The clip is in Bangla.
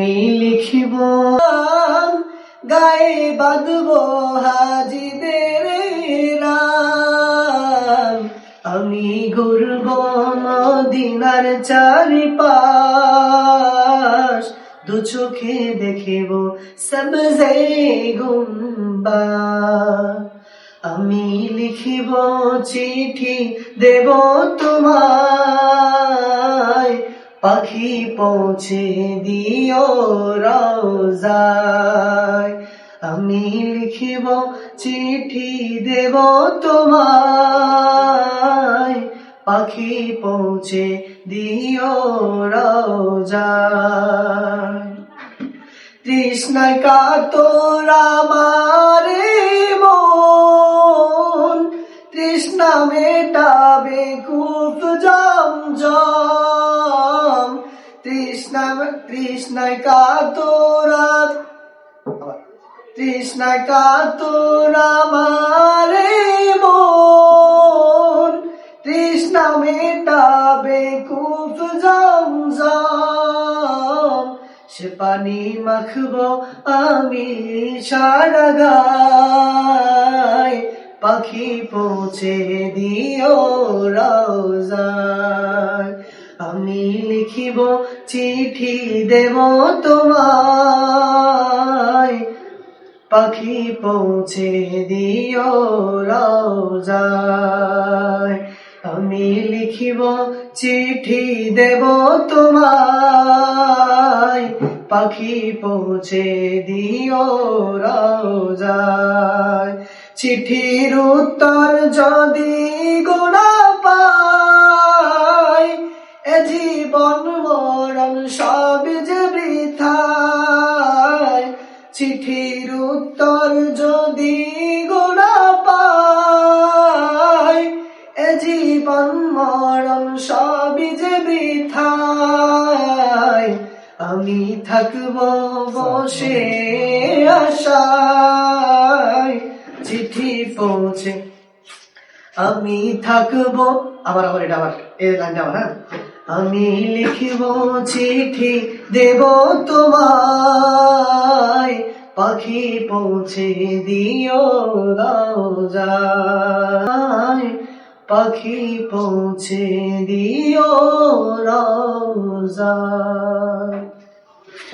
আমি লিখিব গায়ে বাঁধব হাজিদের রাম আমি ঘুরব মদিনার চারিপাশ, দু চোখে দেখিব সবজে গুম্বা আমি লিখিব চিঠি দেব তোমায় পাখি পৌঁছে দিও রোজায়। আমি লিখিব চিঠি দেব তোমায়। পাখি পৌঁছে দিও রোজায়। তৃষ্ণায় কাতর আমারে মন। তৃষ্ণা মেটাবে কূপ জম জম তৃষ্ণায় কাতর তৃষ্ণায় কাতর আমারে মন তৃষ্ণা মেটাবে কূপ জম জম সে পানি মাখব আমি সারা গায়, পাখি পৌঁছে দিও আমি লিখিব চিঠি দেব তোমায়। পাখি পৌঁছে দিও রোজায়। আমি লিখিব, চিঠি দেব তোমায়। পাখি পৌঁছে দিও রোজায়। চিঠির উত্তর যদি গোড়া মরণ সবই যে বৃথায়, আমি থাকব বসে আশায়। চিঠি পৌঁছে আমি থাকব, আবার আবার, এটা আবার, এই লাইনটা আবার হ্যাঁ? আমি লিখিব চিঠি, দেব তোমায়। পাখি পৌঁছে দিও রাজায় পাখি পৌঁছে দিও রাজায়